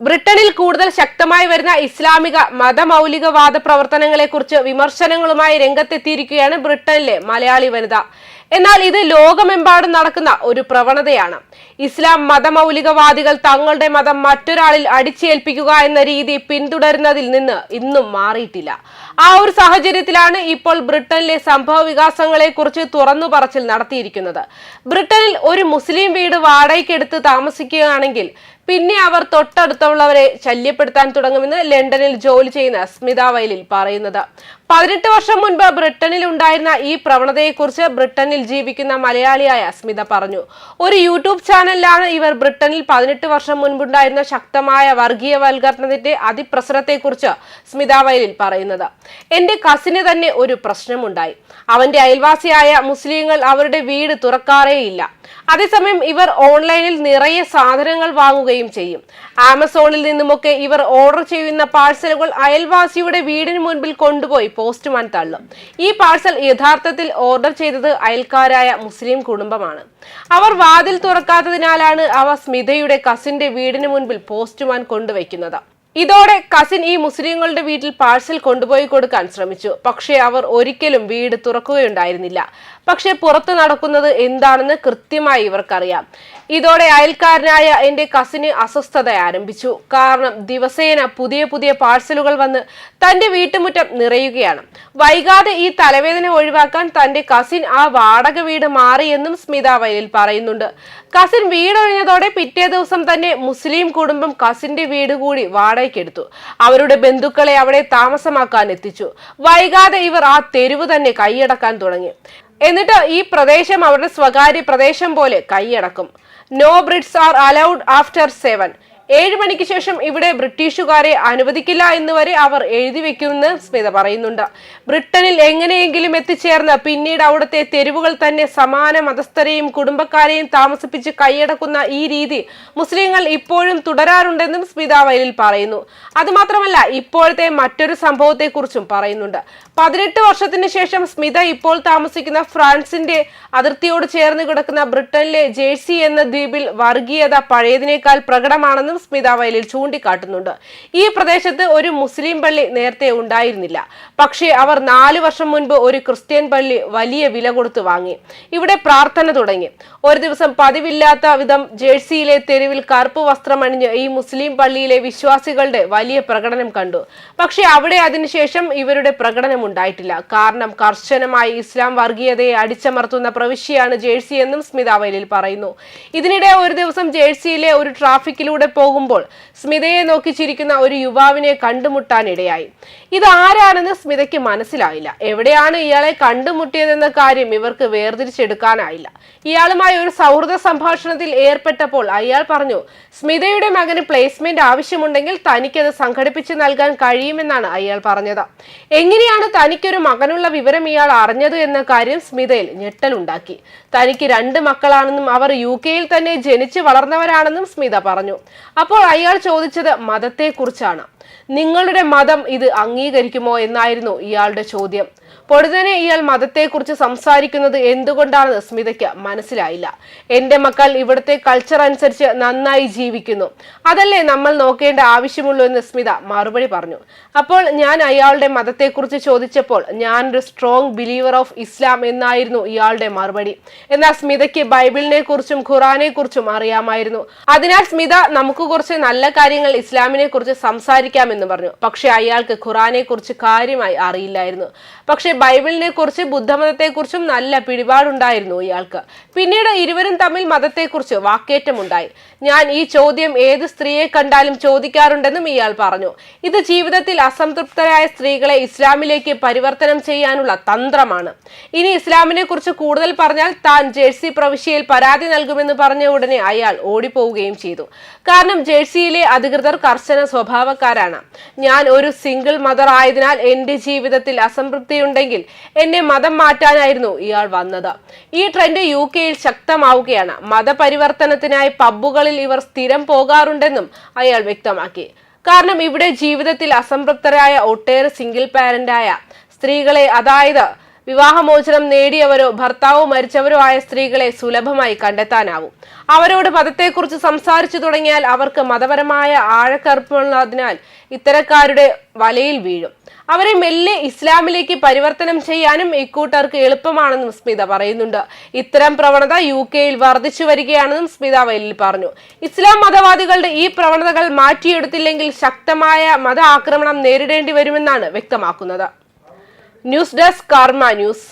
ബ്രിട്ടനിൽ കൂടുതൽ ശക്തമായി വരുന്ന ഇസ്ലാമിക മതമൗലികവാദ പ്രവർത്തനങ്ങളെക്കുറിച്ച് വിമർശനങ്ങളുമായി രംഗത്തെത്തിയിരിക്കുകയാണ് ബ്രിട്ടനിലെ മലയാളി വനിത. എന്നാൽ ഇത് ലോകമെമ്പാടും നടക്കുന്ന ഒരു പ്രവണതയാണ്. ഇസ്ലാം മതമൗലികവാദികൾ തങ്ങളുടെ മതം മറ്റൊരാളിൽ അടിച്ചേൽപ്പിക്കുക എന്ന രീതി പിന്തുടരുന്നതിൽ നിന്ന് ഇന്നും മാറിയിട്ടില്ല. ആ ഒരു സാഹചര്യത്തിലാണ് ഇപ്പോൾ ബ്രിട്ടനിലെ സംഭവ വികാസങ്ങളെ കുറിച്ച് തുറന്നു പറച്ചിൽ നടത്തിയിരിക്കുന്നത്. ബ്രിട്ടനിൽ ഒരു മുസ്ലിം വീട് വാടകയ്ക്കെടുത്ത് താമസിക്കുകയാണെങ്കിൽ പിന്നെ അവർ തൊട്ടടുത്തുള്ളവരെ ശല്യപ്പെടുത്താൻ തുടങ്ങുമെന്ന് ലണ്ടനിൽ ജോലി ചെയ്യുന്ന സ്മിത വയലിൽ പറയുന്നത്. പതിനെട്ട് വർഷം മുൻപ് ബ്രിട്ടനിൽ ഉണ്ടായിരുന്ന ഈ പ്രവണതയെക്കുറിച്ച് ബ്രിട്ടനിൽ ജീവിക്കുന്ന മലയാളിയായ സ്മിത പറഞ്ഞു. ഒരു യൂട്യൂബ് ചാനലിലാണ് ഇവർ ബ്രിട്ടനിൽ പതിനെട്ട് വർഷം മുൻപുണ്ടായിരുന്ന ശക്തമായ വർഗീയവൽക്കരണത്തിന്റെ അതിപ്രസരത്തെക്കുറിച്ച് സ്മിത വയലിൽ പറയുന്നത്. എന്റെ കസിന് തന്നെ ഒരു പ്രശ്നമുണ്ടായി. അവന്റെ അയൽവാസിയായ മുസ്ലിങ്ങൾ അവരുടെ വീട് തുറക്കാറേയില്ല. അതേസമയം ഇവർ ഓൺലൈനിൽ നിറയെ സാധനങ്ങൾ വാങ്ങുകയും ചെയ്യും. ആമസോണിൽ നിന്നുമൊക്കെ ഇവർ ഓർഡർ ചെയ്യുന്ന പാഴ്സലുകൾ അയൽവാസിയുടെ വീടിന് മുൻപിൽ കൊണ്ടുപോയി പോസ്റ്റ്മാൻ തള്ളും. ഈ പാഴ്സൽ യഥാർത്ഥത്തിൽ ഓർഡർ ചെയ്തത് അയൽക്കാരായ മുസ്ലിം കുടുംബമാണ്. അവർ വാതിൽ തുറക്കാത്തതിനാലാണ് അവ സ്മിതയുടെ കസിന്റെ വീടിന് മുൻപിൽ പോസ്റ്റ്മാൻ കൊണ്ടുവയ്ക്കുന്നത്. ഇതോടെ കസിൻ ഈ മുസ്ലിങ്ങളുടെ വീട്ടിൽ പാഴ്സൽ കൊണ്ടുപോയി കൊടുക്കാൻ ശ്രമിച്ചു. പക്ഷേ അവർ ഒരിക്കലും വീട് തുറക്കുകയുണ്ടായിരുന്നില്ല. പക്ഷേ പുറത്ത് നടക്കുന്നത് എന്താണെന്ന് കൃത്യമായി ഇവർക്കറിയാം. ഇതോടെ അയൽക്കാരനായ എന്റെ കസിന് അസ്വസ്ഥത ആരംഭിച്ചു. കാരണം ദിവസേന പുതിയ പുതിയ പാഴ്സലുകൾ വന്ന് തന്റെ വീട്ടുമുറ്റം നിറയുകയാണ്. വൈകാതെ ഈ തലവേദന ഒഴിവാക്കാൻ തന്റെ കസിൻ ആ വാടക വീട് മാറിയെന്നും സ്മിത വയലിൽ പറയുന്നുണ്ട്. കസിൻ വീടൊഴിഞ്ഞതോടെ പിറ്റേ ദിവസം തന്നെ മുസ്ലിം കുടുംബം കസിന്റെ വീട് കൂടി വാടകയ്ക്കെടുത്തു അവരുടെ ബന്ധുക്കളെ അവിടെ താമസമാക്കാൻ എത്തിച്ചു. വൈകാതെ ഇവർ ആ തെരുവ് തന്നെ കൈയടക്കാൻ തുടങ്ങി. എന്നിട്ട് ഈ പ്രദേശം അവരുടെ സ്വകാര്യ പ്രദേശം പോലെ കൈയടക്കും. No birds are allowed after seven ഏഴ് മണിക്ക് ശേഷം ഇവിടെ ബ്രിട്ടീഷുകാരെ അനുവദിക്കില്ല എന്ന് വരെ അവർ എഴുതി വെക്കുമെന്ന് സ്മിത പറയുന്നുണ്ട്. ബ്രിട്ടനിൽ എങ്ങനെയെങ്കിലും എത്തിച്ചേർന്ന് പിന്നീട് അവിടുത്തെ തെരുവുകൾ തന്നെ സമാന മതസ്ഥരെയും കുടുംബക്കാരെയും താമസിപ്പിച്ച് കൈയടക്കുന്ന ഈ രീതി മുസ്ലിങ്ങൾ ഇപ്പോഴും തുടരാറുണ്ടെന്നും സ്മിത വയലിൽ പറയുന്നു. അതുമാത്രമല്ല ഇപ്പോഴത്തെ മറ്റൊരു സംഭവത്തെക്കുറിച്ചും പറയുന്നുണ്ട്. പതിനെട്ട് വർഷത്തിന് ശേഷം സ്മിത ഇപ്പോൾ താമസിക്കുന്ന ഫ്രാൻസിന്റെ അതിർത്തിയോട് ചേർന്ന് കിടക്കുന്ന ബ്രിട്ടനിലെ ജേഴ്സി എന്ന ദ്വീപിൽ വർഗീയത പഴയതിനേക്കാൾ പ്രകടമാണെന്നും സ്മിത വയലിൽ ചൂണ്ടിക്കാട്ടുന്നുണ്ട്. ഈ പ്രദേശത്ത് ഒരു മുസ്ലിം പള്ളി നേരത്തെ ഉണ്ടായിരുന്നില്ല. പക്ഷേ അവർ നാല് വർഷം മുൻപ് ഒരു ക്രിസ്ത്യൻ പള്ളി വലിയ വില കൊടുത്ത് വാങ്ങി. ഇവിടെ പ്രാർത്ഥന തുടങ്ങി. ഒരു ദിവസം പതിവില്ലാത്ത വിധം ജേഴ്സിയിലെ തെരുവിൽ കറുപ്പ് വസ്ത്രമണിഞ്ഞ് ഈ മുസ്ലിം പള്ളിയിലെ വിശ്വാസികളുടെ വലിയ പ്രകടനം കണ്ടു. പക്ഷേ അവിടെ അതിനുശേഷം ഇവരുടെ പ്രകടനം ഉണ്ടായിട്ടില്ല. കാരണം കർശനമായി ഇസ്ലാം വർഗീയതയെ അടിച്ചമർത്തുന്ന പ്രവിശ്യയാണ് ജേഴ്സി എന്നും സ്മിത വയലിൽ പറയുന്നു. ഇതിനിടെ ഒരു ദിവസം ജേഴ്സിയിലെ ഒരു ട്രാഫിക്കിലൂടെ പോകുമ്പോൾ സ്മിതയെ നോക്കി ചിരിക്കുന്ന ഒരു യുവാവിനെ കണ്ടുമുട്ടാനിടയായി. ഇത് ആരാണെന്ന് സ്മിതയ്ക്ക് മനസ്സിലായില്ല. എവിടെയാണ് ഇയാളെ കണ്ടുമുട്ടിയതെന്ന കാര്യം ഇവർക്ക് വേർതിരിച്ചെടുക്കാനായില്ല. ഇയാളുമായി ഒരു സൗഹൃദ സംഭാഷണത്തിൽ ഏർപ്പെട്ടപ്പോൾ അയാൾ പറഞ്ഞു സ്മിതയുടെ മകന് പ്ലേസ്മെന്റ് ആവശ്യമുണ്ടെങ്കിൽ തനിക്കത് സംഘടിപ്പിച്ച് നൽകാൻ കഴിയുമെന്നാണ് അയാൾ പറഞ്ഞത്. എങ്ങനെയാണ് തനിക്കൊരു മകനുള്ള വിവരം ഇയാൾ അറിഞ്ഞത് എന്ന കാര്യം സ്മിതയിൽ ഞെട്ടലുണ്ടാക്കി. തനിക്ക് രണ്ട് മക്കളാണെന്നും അവർ യു കെയിൽ തന്നെ ജനിച്ചു വളർന്നവരാണെന്നും സ്മിത പറഞ്ഞു. അപ്പോൾ അയാൾ ചോദിച്ചത് മതത്തെക്കുറിച്ചാണ്. നിങ്ങളുടെ മതം ഇത് അംഗീകരിക്കുമോ എന്നായിരുന്നു ഇയാളുടെ ചോദ്യം. പൊടുതനെ ഇയാൾ മതത്തെക്കുറിച്ച് സംസാരിക്കുന്നത് എന്തുകൊണ്ടാണെന്ന് സ്മിതയ്ക്ക് മനസ്സിലായില്ല. എന്റെ മക്കൾ ഇവിടുത്തെ കൾച്ചർ അനുസരിച്ച് നന്നായി ജീവിക്കുന്നു. അതല്ലേ നമ്മൾ നോക്കേണ്ട ആവശ്യമുള്ളൂ എന്ന് സ്മിത മറുപടി പറഞ്ഞു. അപ്പോൾ ഞാൻ അയാളുടെ മതത്തെക്കുറിച്ച് ചോദിച്ചപ്പോൾ ഞാനൊരു സ്ട്രോങ് ബിലീവർ ഓഫ് ഇസ്ലാം എന്നായിരുന്നു ഇയാളുടെ മറുപടി. എന്നാൽ സ്മിതയ്ക്ക് ബൈബിളിനെ കുറിച്ചും ഖുറാനെ കുറിച്ചും അറിയാമായിരുന്നു. അതിനാൽ സ്മിത നമുക്ക് കുറച്ച് നല്ല കാര്യങ്ങൾ ഇസ്ലാമിനെ കുറിച്ച് സംസാരിക്കാമെന്ന് പറഞ്ഞു. പക്ഷെ അയാൾക്ക് ഖുറാനെ കുറിച്ച് കാര്യമായി അറിയില്ലായിരുന്നു. പക്ഷെ ബൈബിളിനെ കുറിച്ച് ബുദ്ധമതത്തെക്കുറിച്ചും നല്ല പിടിപാടുണ്ടായിരുന്നു ഇയാൾക്ക്. പിന്നീട് ഇരുവരും തമ്മിൽ മതത്തെക്കുറിച്ച് വാക്കേറ്റമുണ്ടായി. ഞാൻ ഈ ചോദ്യം ഏത് സ്ത്രീയെ കണ്ടാലും ചോദിക്കാറുണ്ടെന്നും ഇയാൾ പറഞ്ഞു. ഇത് ജീവിതത്തിൽ അസംതൃപ്തരായ സ്ത്രീകളെ ഇസ്ലാമിലേക്ക് പരിവർത്തനം ചെയ്യാനുള്ള തന്ത്രമാണ്. ഇനി ഇസ്ലാമിനെ കുറിച്ച് കൂടുതൽ പറഞ്ഞാൽ താൻ ജേഴ്സി പ്രവിശ്യയിൽ പരാതി നൽകുമെന്ന് പറഞ്ഞ ഉടനെ അയാൾ ഓടിപ്പോവുകയും ചെയ്തു. കാരണം ജേഴ്സിയിലെ അധികൃതർ കർശന സ്വഭാവക്കാരാണ്. ഞാൻ ഒരു സിംഗിൾ മദർ ആയതിനാൽ എന്റെ ജീവിതത്തിൽ അസംതൃപ്തിയുണ്ടെങ്കിൽ എന്നെ മതം മാറ്റാനായിരുന്നു ഇയാൾ വന്നത്. ഈ ട്രെൻഡ് യു കെയിൽ ശക്തമാവുകയാണ്. മതപരിവർത്തനത്തിനായി പബ്ബുകളിൽ ഇവർ സ്ഥിരം പോകാറുണ്ടെന്നും അയാൾ വ്യക്തമാക്കി. കാരണം ഇവിടെ ജീവിതത്തിൽ അസംതൃപ്തരായ ഒട്ടേറെ സിംഗിൾ പാരന്റായ സ്ത്രീകളെ അതായത് വിവാഹമോചനം നേടിയവരോ ഭർത്താവോ മരിച്ചവരോ ആയ സ്ത്രീകളെ സുലഭമായി കണ്ടെത്താനാവും. അവരോട് മതത്തെക്കുറിച്ച് സംസാരിച്ചു തുടങ്ങിയാൽ അവർക്ക് മതപരമായ ആഴക്കറുപ്പുള്ളതിനാൽ ഇത്തരക്കാരുടെ വലയിൽ വീഴും. അവരെ മെല്ലെ ഇസ്ലാമിലേക്ക് പരിവർത്തനം ചെയ്യാനും ഇക്കൂട്ടർക്ക് എളുപ്പമാണെന്നും സ്മിത പറയുന്നുണ്ട്. ഇത്തരം പ്രവണത യു കെയിൽ വർദ്ധിച്ചു വരികയാണെന്നും സ്മിത വയലിൽ പറഞ്ഞു. ഇസ്ലാം മതവാദികളുടെ ഈ പ്രവണതകൾ മാറ്റിയെടുത്തില്ലെങ്കിൽ ശക്തമായ മത ആക്രമണം നേരിടേണ്ടി വരുമെന്നാണ് വ്യക്തമാക്കുന്നത്. News desk Karma news.